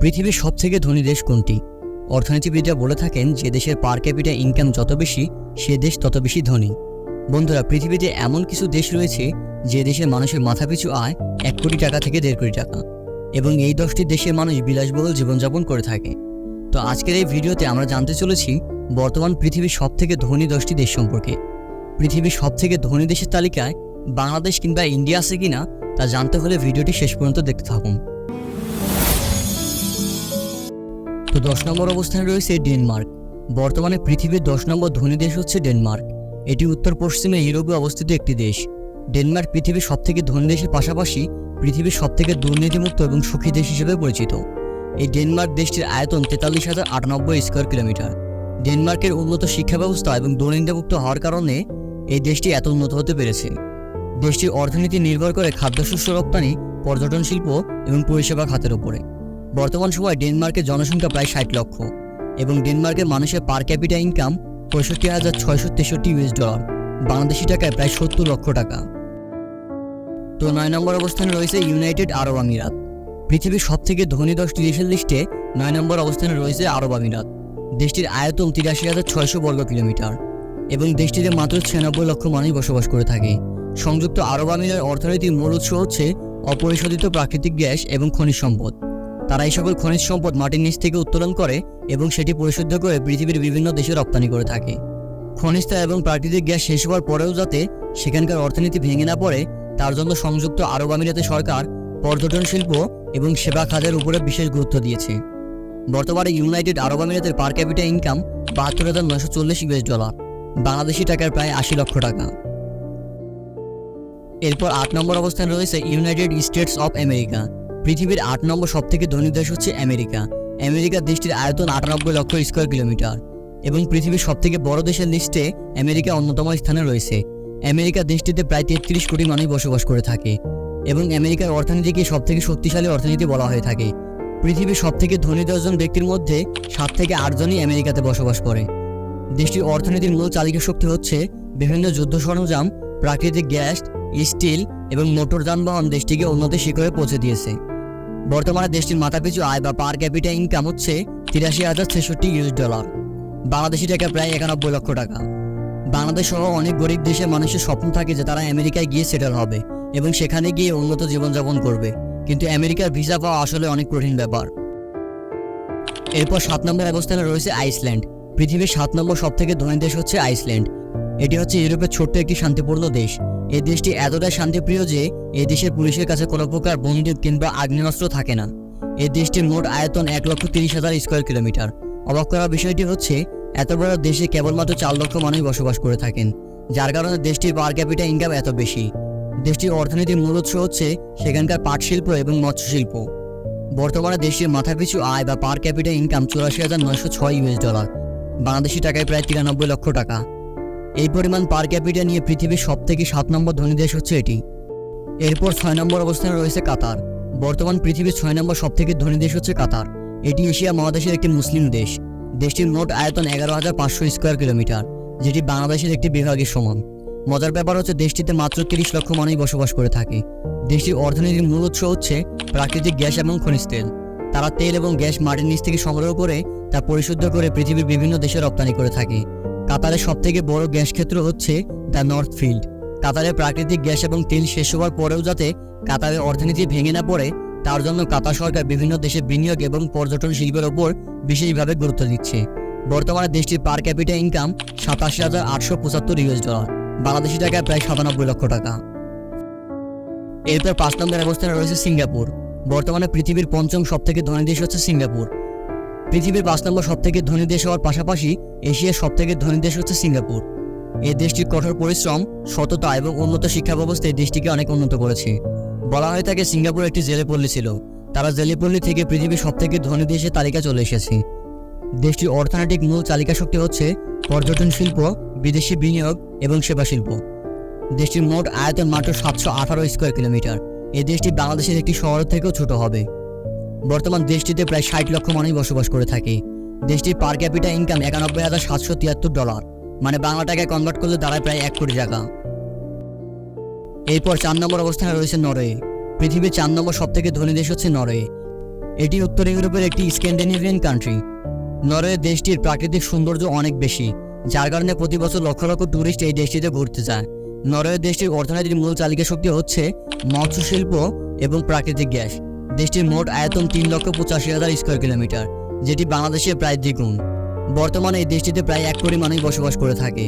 পৃথিবীর সবথেকে ধনী দেশ কোনটি? অর্থনীতিবিদরা বলে থাকেন যে দেশের পার ক্যাপিটা ইনকাম যত বেশি, সে দেশ তত বেশি ধনী। বন্ধুরা, পৃথিবীতে এমন কিছু দেশ রয়েছে যে দেশের মানুষের মাথাপিছু আয় এক কোটি টাকা থেকে দেড় কোটি টাকা এবং এই দশটি দেশের মানুষ বিলাসবহুল জীবনযাপন করে থাকে। তো আজকের এই ভিডিওতে আমরা জানতে চলেছি বর্তমান পৃথিবীর সবথেকে ধনী দশটি দেশ সম্পর্কে। পৃথিবীর সবথেকে ধনী দেশের তালিকায় বাংলাদেশ কিংবা ইন্ডিয়া আছে কিনা তা জানতে হলে ভিডিওটি শেষ পর্যন্ত দেখতে থাকুন। তো দশ নম্বর অবস্থানে রয়েছে ডেনমার্ক। বর্তমানে পৃথিবীর দশ নম্বর ধনী দেশ হচ্ছে ডেনমার্ক। এটি উত্তর পশ্চিমে ইউরোপে অবস্থিত একটি দেশ। ডেনমার্ক পৃথিবীর সবথেকে ধনী দেশের পাশাপাশি পৃথিবীর সবথেকে দুর্নীতিমুক্ত এবং সুখী দেশ হিসেবে পরিচিত। এই ডেনমার্ক দেশটির আয়তন তেতাল্লিশ হাজার আটানব্বই স্কোয়ার কিলোমিটার। ডেনমার্কের উন্নত শিক্ষা ব্যবস্থা এবং দুর্নীতিমুক্ত হওয়ার কারণে এই দেশটি এত উন্নত হতে পেরেছে। দেশটির অর্থনীতি নির্ভর করে খাদ্যশস্য রপ্তানি, পর্যটন শিল্প এবং পরিষেবা খাতের উপরে। বর্তমান সময়ে ডেনমার্কের জনসংখ্যা প্রায় ষাট লক্ষ এবং ডেনমার্কের মানুষের পার ক্যাপিটা ইনকাম পঁয়ষট্টি হাজার ছয়শো তেষট্টি ইউএস ডলার, বাংলাদেশি টাকায় প্রায় সত্তর লক্ষ টাকা। তো নয় নম্বর অবস্থানে রয়েছে ইউনাইটেড আরব আমিরাত। পৃথিবীর সবথেকে ধনী দশটি দেশের লিস্টে নয় নম্বর অবস্থানে রয়েছে আরব আমিরাত। দেশটির আয়তন তিরাশি হাজার ছয়শো বর্গ কিলোমিটার এবং দেশটিতে মাত্র ছিয়ানব্বই লক্ষ মানুষ বসবাস করে থাকে। সংযুক্ত আরব আমিরার অর্থনীতির মূল উৎস হচ্ছে অপরিশোধিত প্রাকৃতিক গ্যাস এবং খনিজ সম্পদ। তারা এই সকল খনিজ সম্পদ মাটির নিচ থেকে উত্তোলন করে এবং সেটি পরিশুদ্ধ করে পৃথিবীর বিভিন্ন দেশে রপ্তানি করে থাকে। খনিজ এবং প্রাকৃতিক গ্যাস শেষ হওয়ার পরেও যাতে সেখানকার অর্থনীতি ভেঙে না পড়ে, তার জন্য সংযুক্ত আরব আমিরাতের সরকার পর্যটন শিল্প এবং সেবা খাতের উপরে বিশেষ গুরুত্ব দিয়েছে। বর্তমানে ইউনাইটেড আরব আমিরাতের পার ক্যাপিটা ইনকাম বাহাত্তর হাজার নয়শো চল্লিশ ইউএস ডলার, বাংলাদেশি টাকার প্রায় আশি লক্ষ টাকা। এরপর আট নম্বর অবস্থানে রয়েছে ইউনাইটেড স্টেটস অফ আমেরিকা। পৃথিবীর আট নম্বর সবথেকে ধনী দেশ হচ্ছে আমেরিকা। আমেরিকা দেশটির আয়তন আটানব্বই লক্ষ স্কোয়ার কিলোমিটার এবং পৃথিবীর সবথেকে বড় দেশের লিস্টে আমেরিকা অন্যতম স্থানে রয়েছে। আমেরিকা দেশটিতে প্রায় তেত্রিশ কোটি মানুষ বসবাস করে থাকে এবং আমেরিকার অর্থনীতিকে সবথেকে শক্তিশালী অর্থনীতি বলা হয়ে থাকে। পৃথিবীর সবথেকে ধনী দশজন ব্যক্তির মধ্যে সাত থেকে আটজনই আমেরিকাতে বসবাস করে। দেশটির অর্থনীতির মূল চালিকা শক্তি হচ্ছে বিভিন্ন যুদ্ধ সরঞ্জাম, প্রাকৃতিক গ্যাস, স্টিল এবং মোটর যানবাহন দেশটিকে উন্নতি শিখরে পৌঁছে দিয়েছে। বর্তমানে দেশটির মাথাপিছু আয় বা পার ক্যাপিটা ইনকাম হচ্ছে তিরাশি হাজার ছেষট্টি ইউএস ডলার বাংলাদেশি টাকা প্রায় একানব্বই লক্ষ টাকা। বাংলাদেশ সহ অনেক গরিব দেশের মানুষের স্বপ্ন থাকে যে তারা আমেরিকায় গিয়ে সেটেল হবে এবং সেখানে গিয়ে উন্নত জীবনযাপন করবে। কিন্তু আমেরিকার ভিসা পাওয়া আসলে অনেক কঠিন ব্যাপার। এরপর সাত নম্বর অবস্থানে রয়েছে আইসল্যান্ড। পৃথিবীর সাত নম্বর সবথেকে ধনী দেশ হচ্ছে আইসল্যান্ড। এটি হচ্ছে ইউরোপের ছোট্ট একটি শান্তিপূর্ণ দেশ। এই দেশটি এতটাই শান্তিপ্রিয় যে এই দেশের পুলিশের কাছে কোনো প্রকার বন্দুক কিংবা আগ্নেয়াস্ত্র থাকে না। এই দেশটির মোট আয়তন এক লক্ষ তিরিশ হাজার স্কোয়ার কিলোমিটার। অবাক করার বিষয়টি হচ্ছে, এত বড় দেশে কেবলমাত্র চার লক্ষ মানুষ বসবাস করে থাকেন, যার কারণে দেশটির পার ক্যাপিটা ইনকাম এত বেশি। দেশটির অর্থনীতির মূল উৎস হচ্ছে সেখানকার পাট শিল্প এবং মৎস্য শিল্প বর্তমানে দেশটির মাথাপিছু আয় বা পার ক্যাপিটা ইনকাম চুরাশি হাজার নয়শো ছয় ইউএস ডলার। বাংলাদেশি টাকায় প্রায় তিরানব্বই লক্ষ টাকা। এই পরিমাণ পার ক্যাপিটা নিয়ে পৃথিবীর সব থেকে সাত নম্বর ধনী দেশ হচ্ছে এটি। এরপর ছয় নম্বর অবস্থানে রয়েছে কাতার। বর্তমান পৃথিবীর ছয় নম্বর সব থেকে ধনী দেশ হচ্ছে কাতার। এটি এশিয়া মহাদেশের একটি মুসলিম দেশ। দেশটির মোট আয়তন এগারো হাজার পাঁচশো স্কোয়ার কিলোমিটার যেটি বাংলাদেশের একটি বিভাগের সমান। মজার ব্যাপার হচ্ছে দেশটিতে মাত্র তিরিশ লক্ষ মানুষ বসবাস করে থাকে। দেশটির অর্থনীতির মূল উৎস হচ্ছে প্রাকৃতিক গ্যাস এবং খনিজ তেল। তারা তেল এবং গ্যাস মাটির নিচ থেকে সংগ্রহ করে তা পরিশুদ্ধ করে পৃথিবীর বিভিন্ন দেশে রপ্তানি করে থাকে। কাতারের সবথেকে বড় গ্যাস ক্ষেত্র হচ্ছে দ্য নর্থ ফিল্ড। কাতারের প্রাকৃতিক গ্যাস এবং তেল শেষ হওয়ার পরেও যাতে কাতারের অর্থনীতি ভেঙে না পড়ে, তার জন্য কাতার সরকার বিভিন্ন দেশে বিনিয়োগ এবং পর্যটন শিল্পের ওপর বিশেষভাবে গুরুত্ব দিচ্ছে। বর্তমানে দেশটির পার ক্যাপিটা ইনকাম সাতাশি হাজার আটশো পঁচাত্তর ইউএস ডলার, বাংলাদেশি টাকায় প্রায় সাতানব্বই লক্ষ টাকা। এরপর পাঁচ নম্বর অবস্থানে রয়েছে সিঙ্গাপুর। বর্তমানে পৃথিবীর পঞ্চম সবথেকে ধনী দেশ হচ্ছে সিঙ্গাপুর। পৃথিবীর পাঁচ নম্বর সবথেকে ধনী দেশ হওয়ার পাশাপাশি এশিয়ার সবথেকে ধনী দেশ হচ্ছে সিঙ্গাপুর। এই দেশটির কঠোর পরিশ্রম, সততা এবং উন্নত শিক্ষা ব্যবস্থা এই দেশটিকে অনেক উন্নত করেছে। বলা হয় থাকে সিঙ্গাপুর একটি জেলেপল্লী ছিল। তারা জেলেপল্লী থেকে পৃথিবীর সবথেকে ধনী দেশের তালিকা চলে এসেছে। দেশটির অর্থনৈতিক মূল চালিকা শক্তি হচ্ছে পর্যটন শিল্প, বিদেশি বিনিয়োগ এবং সেবা শিল্প দেশটির মোট আয়তন মাত্র সাতশো আঠারো স্কোয়ার কিলোমিটার এই দেশটি বাংলাদেশের একটি শহর থেকেও ছোট হবে। বর্তমান দেশটিতে প্রায় ষাট লক্ষ মানুষ বসবাস করে থাকে। দেশটির পার ক্যাপিটা ইনকাম একানব্বই হাজার সাতশো তিয়াত্তর ডলার মানে বাংলা টাকায় কনভার্ট করলে দাঁড়ায় প্রায় এক কোটি টাকা। এরপর চার নম্বর অবস্থানে রয়েছে নরওয়ে। পৃথিবীর চার নম্বর সবথেকে ধনী দেশ হচ্ছে নরওয়ে। এটি উত্তর ইউরোপের একটি স্ক্যান্ডিনেভিয়ান কান্ট্রি নরওয়ে দেশটির প্রাকৃতিক সৌন্দর্য অনেক বেশি, যার কারণে প্রতি বছর লক্ষ লক্ষ ট্যুরিস্ট এই দেশটিতে ঘুরতে যায়। নরওয়ে দেশটির অর্থনীতির মূল চালিকা শক্তি হচ্ছে মৎস্য শিল্প এবং প্রাকৃতিক গ্যাস। দেশটির মোট আয়তন তিন লক্ষ পঁচাশি হাজার স্কোয়ার কিলোমিটার যেটি বাংলাদেশের প্রায় দ্বিগুণ। বর্তমানে এই দেশটিতে প্রায় এক কোটি মানুষ বসবাস করে থাকে।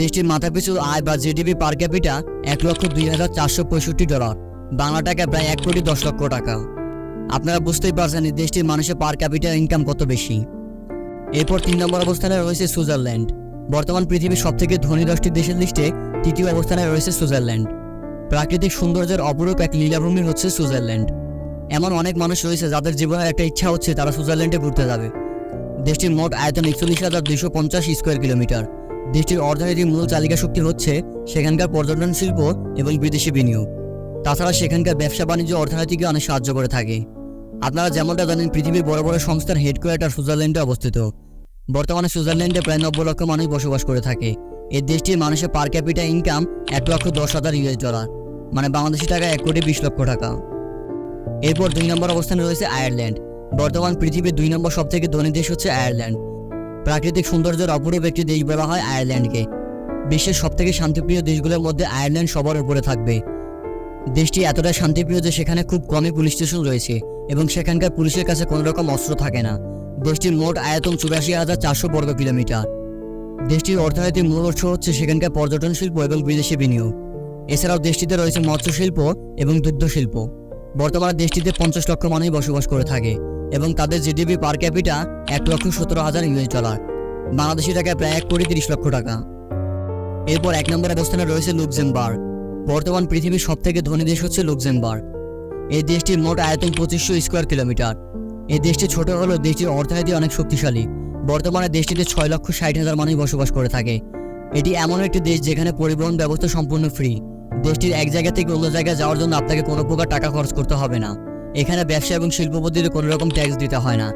দেশটির মাথাপিছু আয় বা জিডিপি পার ক্যাপিটা এক লক্ষ দুই হাজার চারশো পঁয়ষট্টি ডলার, বাংলা টাকা প্রায় এক কোটি দশ লক্ষ টাকা। আপনারা বুঝতেই পারছেন এই দেশটির মানুষের পার ক্যাপিটা ইনকাম কত বেশি। এরপর তিন নম্বর অবস্থানে রয়েছে সুইজারল্যান্ড। বর্তমান পৃথিবীর সবথেকে ধনী দশটি দেশের লিস্টে তৃতীয় অবস্থানে রয়েছে সুইজারল্যান্ড। প্রাকৃতিক সৌন্দর্যের অপরূপ এক লীলাভূমি হচ্ছে সুইজারল্যান্ড। এমন অনেক মানুষ রয়েছে যাদের জীবনের একটা ইচ্ছা হচ্ছে তারা সুইজারল্যান্ডে ঘুরতে যাবে। দেশটির মোট আয়তন একচল্লিশ হাজার দুইশো পঞ্চাশ স্কোয়ার কিলোমিটার। দেশটির অর্থনৈতিক মূল চালিকা শক্তি হচ্ছে সেখানকার পর্যটন শিল্প এবং বিদেশি বিনিয়োগ। তাছাড়া সেখানকার ব্যবসা বাণিজ্য অর্থনীতিকে অনেক সাহায্য করে থাকে। আপনারা যেমনটা জানেন, পৃথিবীর বড় বড় সংস্থার হেডকোয়ার্টার সুইজারল্যান্ডে অবস্থিত। বর্তমানে সুইজারল্যান্ডে প্রায় নব্বই লক্ষ মানুষ বসবাস করে থাকে। এই দেশটির মানুষের পার ক্যাপিটা ইনকাম এক লক্ষ দশ হাজার ইউএস ডলার মানে বাংলাদেশি টাকা এক কোটি বিশ লক্ষ টাকা। এরপর দুই নম্বর অবস্থানে রয়েছে আয়ারল্যান্ড। বর্তমান পৃথিবীর দুই নম্বর সবথেকে ধনী দেশ হচ্ছে আয়ারল্যান্ড। প্রাকৃতিক সৌন্দর্যের অপরূপ একটি দেশ বলা হয় আয়ারল্যান্ডকে। বিশ্বের সবথেকে শান্তিপ্রিয় দেশগুলোর মধ্যে আয়ারল্যান্ড সবার উপরে থাকবে। দেশটি এতটা শান্তিপ্রিয় যে সেখানে খুব কমই পুলিশ স্টেশন রয়েছে এবং সেখানকার পুলিশের কাছে কোনো রকম অস্ত্র থাকে না। দেশটির মোট আয়তন চুরাশি হাজার চারশো বর্গ কিলোমিটার। দেশটির অর্থনৈতিক মূল উৎস হচ্ছে সেখানকার পর্যটন শিল্প এবং বিদেশি বিনিয়োগ। এছাড়াও দেশটিতে রয়েছে মৎস্য শিল্প এবং দুগ্ধ শিল্প বর্তমানে দেশটিতে পঞ্চাশ লক্ষ মানুষ বসবাস করে থাকে এবং তাদের জিডিপি পার ক্যাপিটা এক লক্ষ সতেরো হাজার ইউএস ডলার বাংলাদেশি টাকায় প্রায় এক কোটি তিরিশ লক্ষ টাকা। এরপর এক নম্বর অবস্থানে রয়েছে লুক্সেমবার্গ। বর্তমান পৃথিবীর সবথেকে ধনী দেশ হচ্ছে লুক্সেমবার্গ। এই দেশটির মোট আয়তন পঁচিশশো স্কোয়ার কিলোমিটার এই দেশটি ছোট হলেও দেশটির অর্থনীতি অনেক শক্তিশালী। বর্তমানে দেশটিতে ছয় লক্ষ ষাট হাজার মানুষ বসবাস করে থাকে। এটি এমন একটি দেশ যেখানে পরিবহন ব্যবস্থা সম্পূর্ণ ফ্রি দেশটির এক জায়গা থেকে অন্য জায়গায় যাওয়ার জন্য আপনাকে কোনো প্রকার টাকা খরচ করতে হবে না। এখানে ব্যবসা এবং শিল্পপতিতে কোনো রকম ট্যাক্স দিতে হয় না।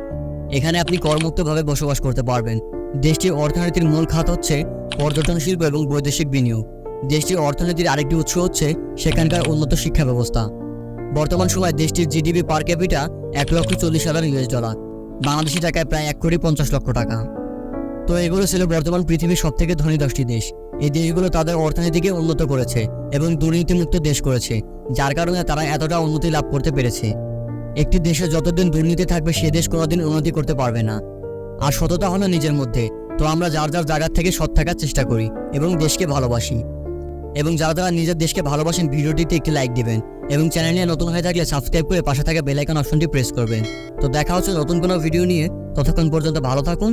এখানে আপনি করমুক্তভাবে বসবাস করতে পারবেন। দেশটির অর্থনীতির মূল খাত হচ্ছে পর্যটন শিল্প এবং বৈদেশিক বিনিয়োগ। দেশটির অর্থনীতির আরেকটি উৎস হচ্ছে সেখানকার উন্নত শিক্ষা ব্যবস্থা। বর্তমান সময়ে দেশটির জিডিপি পার ক্যাপিটা এক লক্ষ চল্লিশ হাজার ইউএস ডলার। বাংলাদেশি টাকায় প্রায় এক কোটি পঞ্চাশ লক্ষ টাকা। তো এগুলো ছিল বর্তমান পৃথিবীর সবথেকে ধনী দশটি দেশ। এই দেশগুলো তাদের অর্থনীতিকে উন্নত করেছে এবং দুর্নীতিমুক্ত দেশ করেছে, যার কারণে তারা এতটা উন্নতি লাভ করতে পেরেছে। একটি দেশে যতদিন দুর্নীতি থাকবে, সে দেশ কোনোদিন উন্নতি করতে পারবে না। আর সততা হলো নিজের মধ্যে। তো আমরা যার যার জায়গার থেকে সৎ থাকার চেষ্টা করি এবং দেশকে ভালোবাসি। এবং যারা যারা নিজের দেশকে ভালোবাসেন, ভিডিওটিতে একটি লাইক দিবেন এবং চ্যানেল নতুন হয়ে থাকলে সাবস্ক্রাইব করে পাশে থাকা বেল আইকন অপশনটি প্রেস করবেন। তো দেখা হচ্ছে নতুন কোনো ভিডিও নিয়ে। ততক্ষণ পর্যন্ত ভালো থাকুন